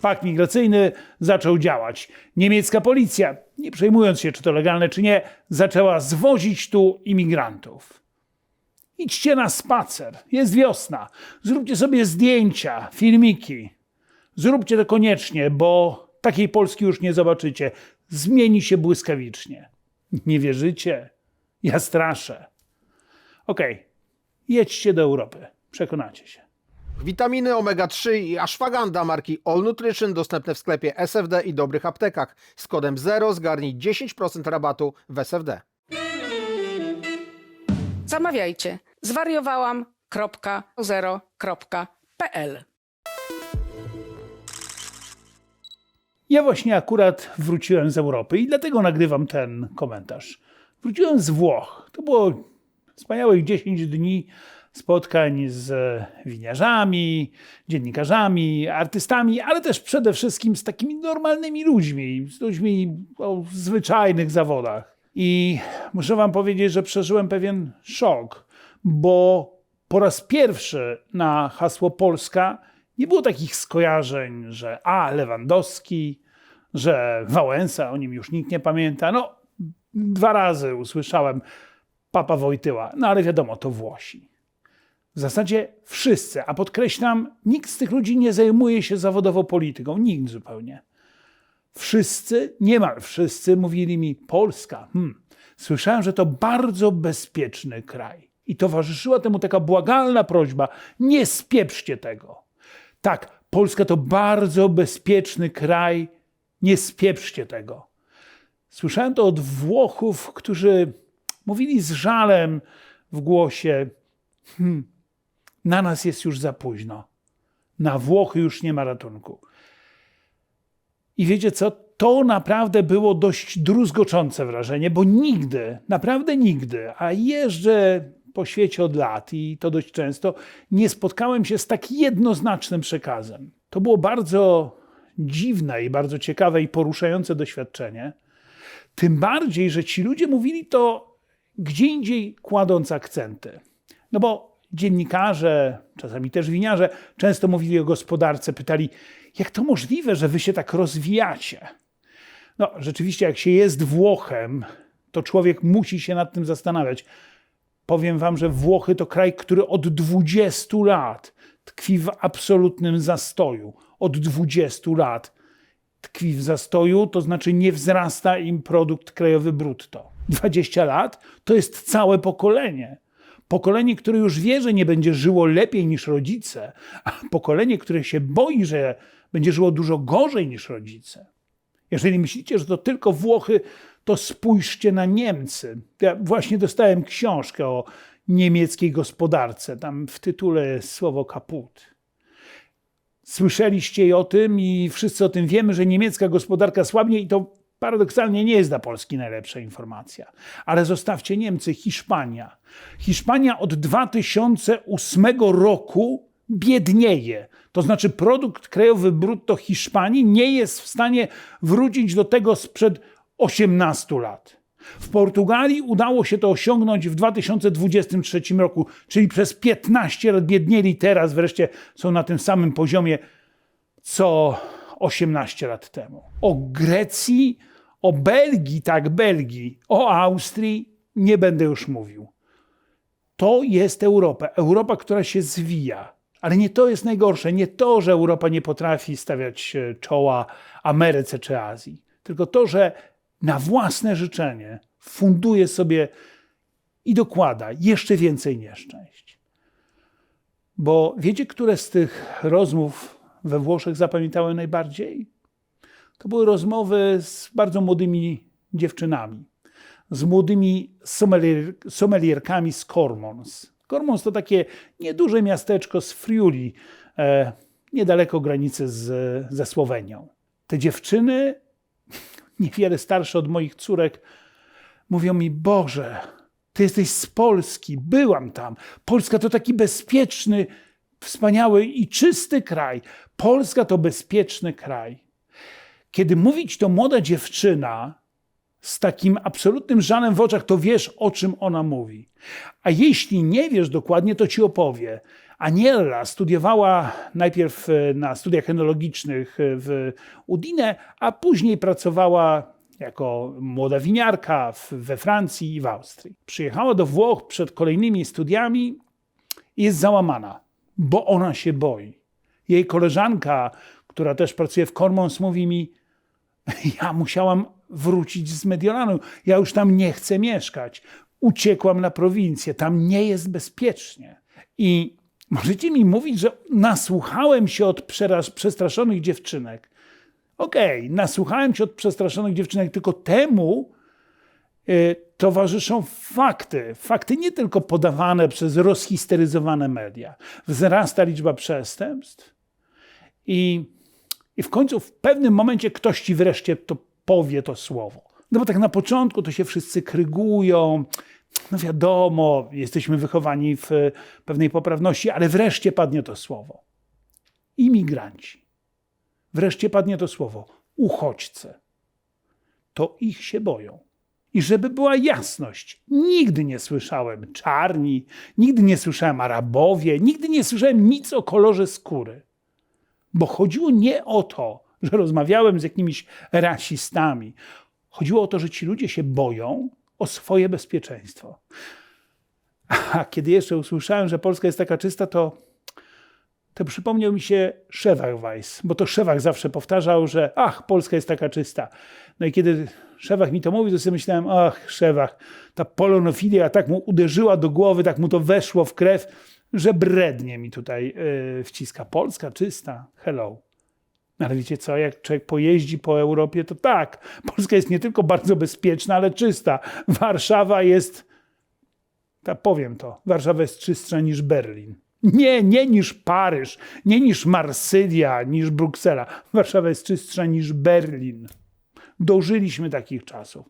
Pakt migracyjny zaczął działać. Niemiecka policja, nie przejmując się, czy to legalne, czy nie, zaczęła zwozić tu imigrantów. Idźcie na spacer, jest wiosna. Zróbcie sobie zdjęcia, filmiki. Zróbcie to koniecznie, bo takiej Polski już nie zobaczycie. Zmieni się błyskawicznie. Nie wierzycie? Ja straszę. Okej, jedźcie do Europy. Przekonacie się. Witaminy omega-3 i ashwagandha marki All Nutrition dostępne w sklepie SFD i dobrych aptekach. Z kodem 0 zgarnij 10% rabatu w SFD. Zamawiajcie. Zwariowałam.0.pl Ja właśnie akurat wróciłem z Europy i dlatego nagrywam ten komentarz. Wróciłem z Włoch. To było wspaniałych 10 dni spotkań z winiarzami, dziennikarzami, artystami, ale też przede wszystkim z takimi normalnymi ludźmi, z ludźmi o zwyczajnych zawodach. I muszę Wam powiedzieć, że przeżyłem pewien szok, bo po raz pierwszy na hasło Polska nie było takich skojarzeń, że a, Lewandowski, że Wałęsa, o nim już nikt nie pamięta. No, dwa razy usłyszałem Papa Wojtyła, no ale wiadomo, to Włosi. W zasadzie wszyscy, a podkreślam, nikt z tych ludzi nie zajmuje się zawodowo polityką, nikt zupełnie. Wszyscy, niemal wszyscy mówili mi Polska. Hmm. Słyszałem, że to bardzo bezpieczny kraj. I towarzyszyła temu taka błagalna prośba: nie spieprzcie tego. Tak, Polska to bardzo bezpieczny kraj, nie spieprzcie tego. Słyszałem to od Włochów, którzy mówili z żalem w głosie: hmm, na nas jest już za późno. Na Włochy już nie ma ratunku. I wiecie co? To naprawdę było dość druzgoczące wrażenie, bo nigdy, naprawdę nigdy, a jeżdżę po świecie od lat i to dość często, nie spotkałem się z tak jednoznacznym przekazem. To było bardzo dziwne i bardzo ciekawe i poruszające doświadczenie. Tym bardziej, że ci ludzie mówili to gdzie indziej kładąc akcenty. No bo dziennikarze, czasami też winiarze, często mówili o gospodarce, pytali, jak to możliwe, że wy się tak rozwijacie? No, rzeczywiście, jak się jest Włochem, to człowiek musi się nad tym zastanawiać. Powiem wam, że Włochy to kraj, który od 20 lat tkwi w absolutnym zastoju. Od 20 lat tkwi w zastoju, to znaczy nie wzrasta im produkt krajowy brutto. 20 lat to jest całe pokolenie. Pokolenie, które już wie, że nie będzie żyło lepiej niż rodzice, a pokolenie, które się boi, że będzie żyło dużo gorzej niż rodzice. Jeżeli myślicie, że to tylko Włochy, to spójrzcie na Niemcy. Ja właśnie dostałem książkę o niemieckiej gospodarce. Tam w tytule jest słowo kaput. Słyszeliście o tym i wszyscy o tym wiemy, że niemiecka gospodarka słabnie i to paradoksalnie nie jest dla Polski najlepsza informacja. Ale zostawcie Niemcy, Hiszpania. Hiszpania od 2008 roku biednieje. To znaczy produkt krajowy brutto Hiszpanii nie jest w stanie wrócić do tego sprzed 18 lat. W Portugalii udało się to osiągnąć w 2023 roku, czyli przez 15 lat biednieli, teraz wreszcie są na tym samym poziomie co 18 lat temu. O Grecji, o Belgii, tak, Belgii, o Austrii nie będę już mówił. To jest Europa. Europa, która się zwija. Ale nie to jest najgorsze. Nie to, że Europa nie potrafi stawiać e, czoła Ameryce czy Azji, tylko to, że na własne życzenie funduje sobie i dokłada jeszcze więcej nieszczęść. Bo wiecie, które z tych rozmów we Włoszech zapamiętałem najbardziej? To były rozmowy z bardzo młodymi dziewczynami, z młodymi sommelier, sommelierkami z Cormons. Cormons to takie nieduże miasteczko z Friuli, e, niedaleko granicy z, ze Słowenią. Te dziewczyny, niewiele starsze od moich córek, mówią mi: Boże, ty jesteś z Polski, byłam tam. Polska to taki bezpieczny, wspaniały i czysty kraj. Polska to bezpieczny kraj. Kiedy mówić to młoda dziewczyna z takim absolutnym żalem w oczach, to wiesz, o czym ona mówi. A jeśli nie wiesz dokładnie, to ci opowie. Aniella studiowała najpierw e, na studiach enologicznych e, w Udine, a później pracowała jako młoda winiarka we Francji i w Austrii. Przyjechała do Włoch przed kolejnymi studiami i jest załamana, bo ona się boi. Jej koleżanka, która też pracuje w Cormons, mówi mi: Ja musiałam wrócić z Mediolanu, ja już tam nie chcę mieszkać. Uciekłam na prowincję, tam nie jest bezpiecznie. I możecie mi mówić, że nasłuchałem się od przestraszonych dziewczynek. Okej, nasłuchałem się od przestraszonych dziewczynek, tylko temu y, towarzyszą fakty. Fakty nie tylko podawane przez rozhisteryzowane media. Wzrasta liczba przestępstw i, i w końcu w pewnym momencie ktoś ci wreszcie to powie to słowo. No bo tak na początku to się wszyscy krygują. No wiadomo, jesteśmy wychowani w e, pewnej poprawności, ale wreszcie padnie to słowo. Imigranci. Wreszcie padnie to słowo. Uchodźcy. To ich się boją. I żeby była jasność, nigdy nie słyszałem czarni, nigdy nie słyszałem Arabowie, nigdy nie słyszałem nic o kolorze skóry. Bo chodziło nie o to, że rozmawiałem z jakimiś rasistami. Chodziło o to, że ci ludzie się boją o swoje bezpieczeństwo. A kiedy jeszcze usłyszałem, że Polska jest taka czysta, to, to przypomniał mi się Szewach Weiss, bo to Szewach zawsze powtarzał, że ach, Polska jest taka czysta. No i kiedy Szewach mi to mówił, to sobie myślałem, ach, Szewach, ta polonofilia tak mu uderzyła do głowy, tak mu to weszło w krew, że brednie mi tutaj yy, wciska. Polska czysta, hello. Ale wiecie co, jak człowiek pojeździ po Europie, to tak, Polska jest nie tylko bardzo bezpieczna, ale czysta. Warszawa jest, tak powiem to, Warszawa jest czystsza niż Berlin. Nie, nie niż Paryż, nie niż Marsylia, niż Bruksela. Warszawa jest czystsza niż Berlin. Dożyliśmy takich czasów.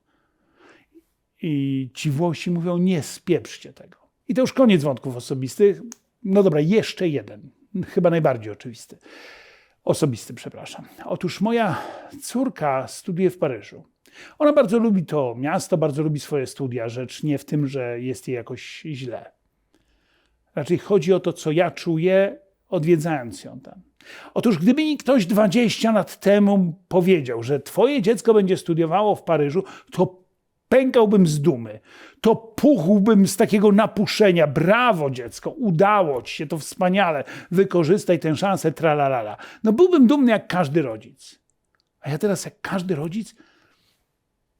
I ci Włosi mówią, nie spieprzcie tego. I to już koniec wątków osobistych. No dobra, jeszcze jeden, chyba najbardziej oczywisty osobisty, przepraszam. Otóż moja córka studiuje w Paryżu. Ona bardzo lubi to miasto, bardzo lubi swoje studia. Rzecz nie w tym, że jest jej jakoś źle. Raczej chodzi o to, co ja czuję, odwiedzając ją tam. Otóż gdyby mi ktoś 20 lat temu powiedział, że twoje dziecko będzie studiowało w Paryżu, to pękałbym z dumy. To puchłbym z takiego napuszenia. Brawo, dziecko, udało ci się, to wspaniale. Wykorzystaj tę szansę, tralalala. No byłbym dumny jak każdy rodzic. A ja teraz jak każdy rodzic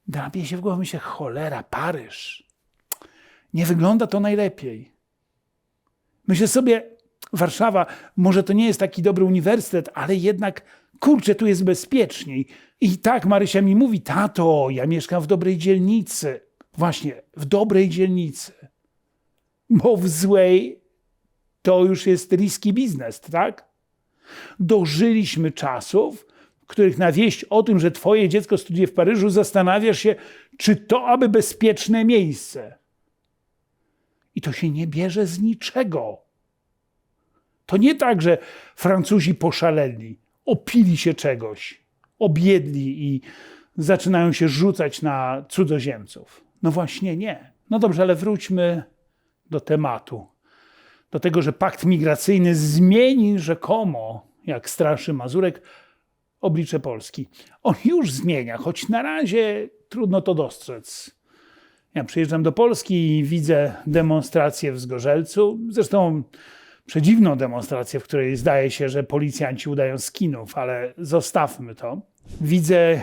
drapie się w głowę, myślę, cholera, Paryż. Nie wygląda to najlepiej. Myślę sobie, Warszawa, może to nie jest taki dobry uniwersytet, ale jednak, kurczę, tu jest bezpieczniej. I tak Marysia mi mówi, tato, ja mieszkam w dobrej dzielnicy. Właśnie, w dobrej dzielnicy. Bo w złej to już jest riski biznes, tak? Dożyliśmy czasów, w których na wieść o tym, że twoje dziecko studiuje w Paryżu, zastanawiasz się, czy to aby bezpieczne miejsce. I to się nie bierze z niczego. To nie tak, że Francuzi poszaleli, opili się czegoś, objedli i zaczynają się rzucać na cudzoziemców. No właśnie nie. No dobrze, ale wróćmy do tematu. Do tego, że pakt migracyjny zmieni rzekomo, jak straszy Mazurek, oblicze Polski. On już zmienia, choć na razie trudno to dostrzec. Ja przyjeżdżam do Polski i widzę demonstrację w Zgorzelcu. Zresztą przedziwną demonstrację, w której zdaje się, że policjanci udają skinów, ale zostawmy to. Widzę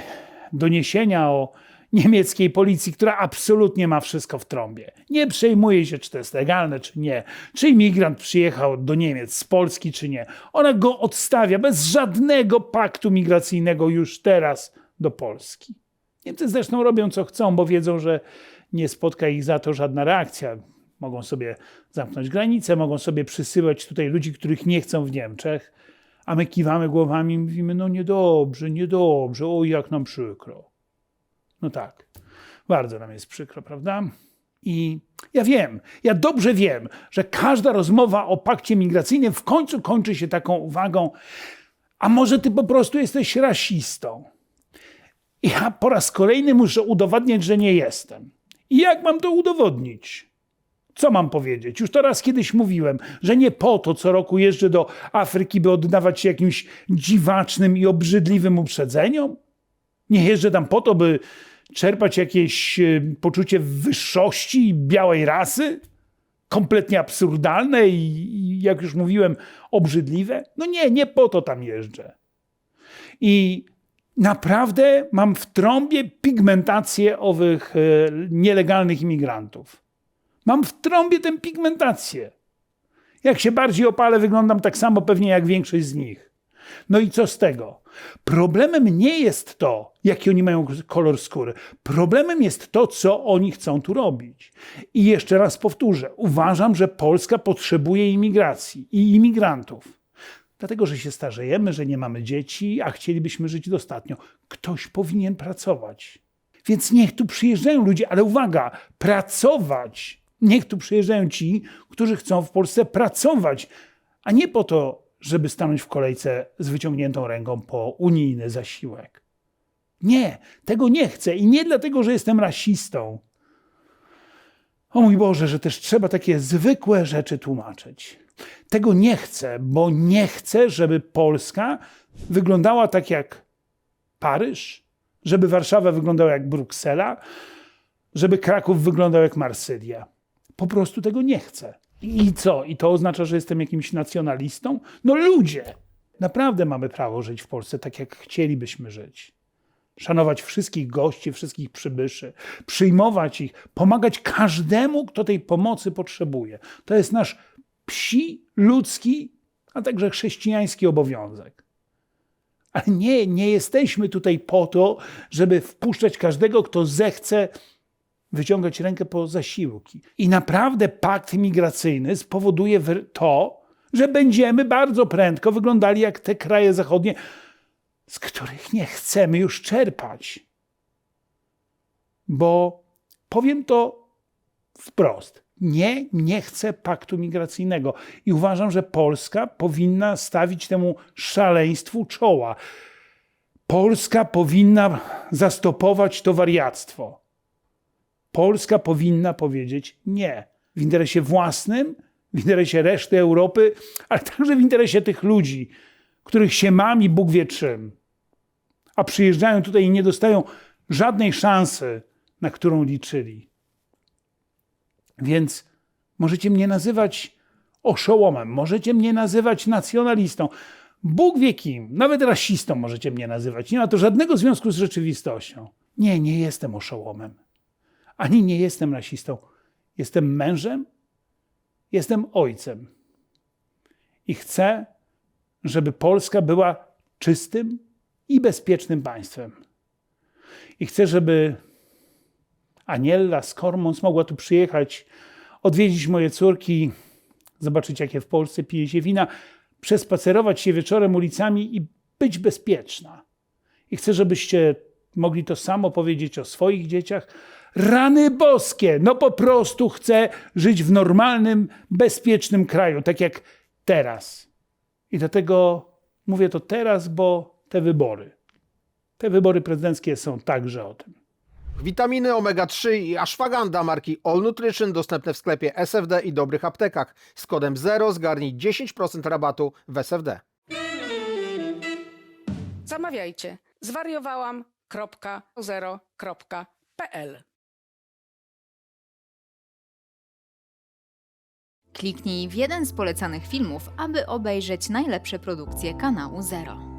doniesienia o niemieckiej policji, która absolutnie ma wszystko w trąbie. Nie przejmuje się, czy to jest legalne, czy nie. Czy imigrant przyjechał do Niemiec z Polski, czy nie. Ona go odstawia bez żadnego paktu migracyjnego już teraz do Polski. Niemcy zresztą robią co chcą, bo wiedzą, że nie spotka ich za to żadna reakcja. Mogą sobie zamknąć granice, mogą sobie przysyłać tutaj ludzi, których nie chcą w Niemczech, a my kiwamy głowami i mówimy, no niedobrze, niedobrze, o jak nam przykro. No tak, bardzo nam jest przykro, prawda? I ja wiem, ja dobrze wiem, że każda rozmowa o pakcie migracyjnym w końcu kończy się taką uwagą, a może ty po prostu jesteś rasistą. Ja po raz kolejny muszę udowadniać, że nie jestem. I jak mam to udowodnić? Co mam powiedzieć? Już to raz kiedyś mówiłem, że nie po to co roku jeżdżę do Afryki, by oddawać się jakimś dziwacznym i obrzydliwym uprzedzeniom. Nie jeżdżę tam po to, by czerpać jakieś e, poczucie wyższości i białej rasy. Kompletnie absurdalne i, jak już mówiłem, obrzydliwe. No nie, nie po to tam jeżdżę. I naprawdę mam w trąbie pigmentację owych e, nielegalnych imigrantów. Mam w trąbie tę pigmentację. Jak się bardziej opalę, wyglądam tak samo pewnie jak większość z nich. No i co z tego? Problemem nie jest to, jaki oni mają kolor skóry. Problemem jest to, co oni chcą tu robić. I jeszcze raz powtórzę: uważam, że Polska potrzebuje imigracji i imigrantów. Dlatego, że się starzejemy, że nie mamy dzieci, a chcielibyśmy żyć dostatnio. Ktoś powinien pracować. Więc niech tu przyjeżdżają ludzie, ale uwaga, pracować. Niech tu przyjeżdżają ci, którzy chcą w Polsce pracować, a nie po to, żeby stanąć w kolejce z wyciągniętą ręką po unijny zasiłek. Nie, tego nie chcę i nie dlatego, że jestem rasistą. O mój Boże, że też trzeba takie zwykłe rzeczy tłumaczyć. Tego nie chcę, bo nie chcę, żeby Polska wyglądała tak jak Paryż, żeby Warszawa wyglądała jak Bruksela, żeby Kraków wyglądał jak Marsylia. Po prostu tego nie chcę. I co? I to oznacza, że jestem jakimś nacjonalistą? No ludzie! Naprawdę mamy prawo żyć w Polsce tak, jak chcielibyśmy żyć. Szanować wszystkich gości, wszystkich przybyszy, przyjmować ich, pomagać każdemu, kto tej pomocy potrzebuje. To jest nasz psi, ludzki, a także chrześcijański obowiązek. Ale nie, nie jesteśmy tutaj po to, żeby wpuszczać każdego, kto zechce wyciągać rękę po zasiłki. I naprawdę pakt migracyjny spowoduje to, że będziemy bardzo prędko wyglądali jak te kraje zachodnie, z których nie chcemy już czerpać. Bo powiem to wprost. Nie, nie chcę paktu migracyjnego i uważam, że Polska powinna stawić temu szaleństwu czoła. Polska powinna zastopować to wariactwo. Polska powinna powiedzieć nie. W interesie własnym, w interesie reszty Europy, ale także w interesie tych ludzi, których się mam i Bóg wie czym. A przyjeżdżają tutaj i nie dostają żadnej szansy, na którą liczyli. Więc możecie mnie nazywać oszołomem, możecie mnie nazywać nacjonalistą. Bóg wie kim, nawet rasistą możecie mnie nazywać. Nie ma to żadnego związku z rzeczywistością. Nie, nie jestem oszołomem. Ani nie jestem rasistą. Jestem mężem, jestem ojcem. I chcę, żeby Polska była czystym i bezpiecznym państwem. I chcę, żeby Aniella z Kormons mogła tu przyjechać, odwiedzić moje córki, zobaczyć, jakie w Polsce pije się wina, przespacerować się wieczorem ulicami i być bezpieczna. I chcę, żebyście mogli to samo powiedzieć o swoich dzieciach. Rany boskie! No po prostu chcę żyć w normalnym, bezpiecznym kraju, tak jak teraz. I dlatego mówię to teraz, bo te wybory, te wybory prezydenckie są także o tym. Witaminy omega-3 i ashwagandha marki All Nutrition dostępne w sklepie SFD i dobrych aptekach. Z kodem 0 zgarnij 10% rabatu w SFD. Zamawiajcie. Zwariowałam.0.pl Kliknij w jeden z polecanych filmów, aby obejrzeć najlepsze produkcje kanału Zero.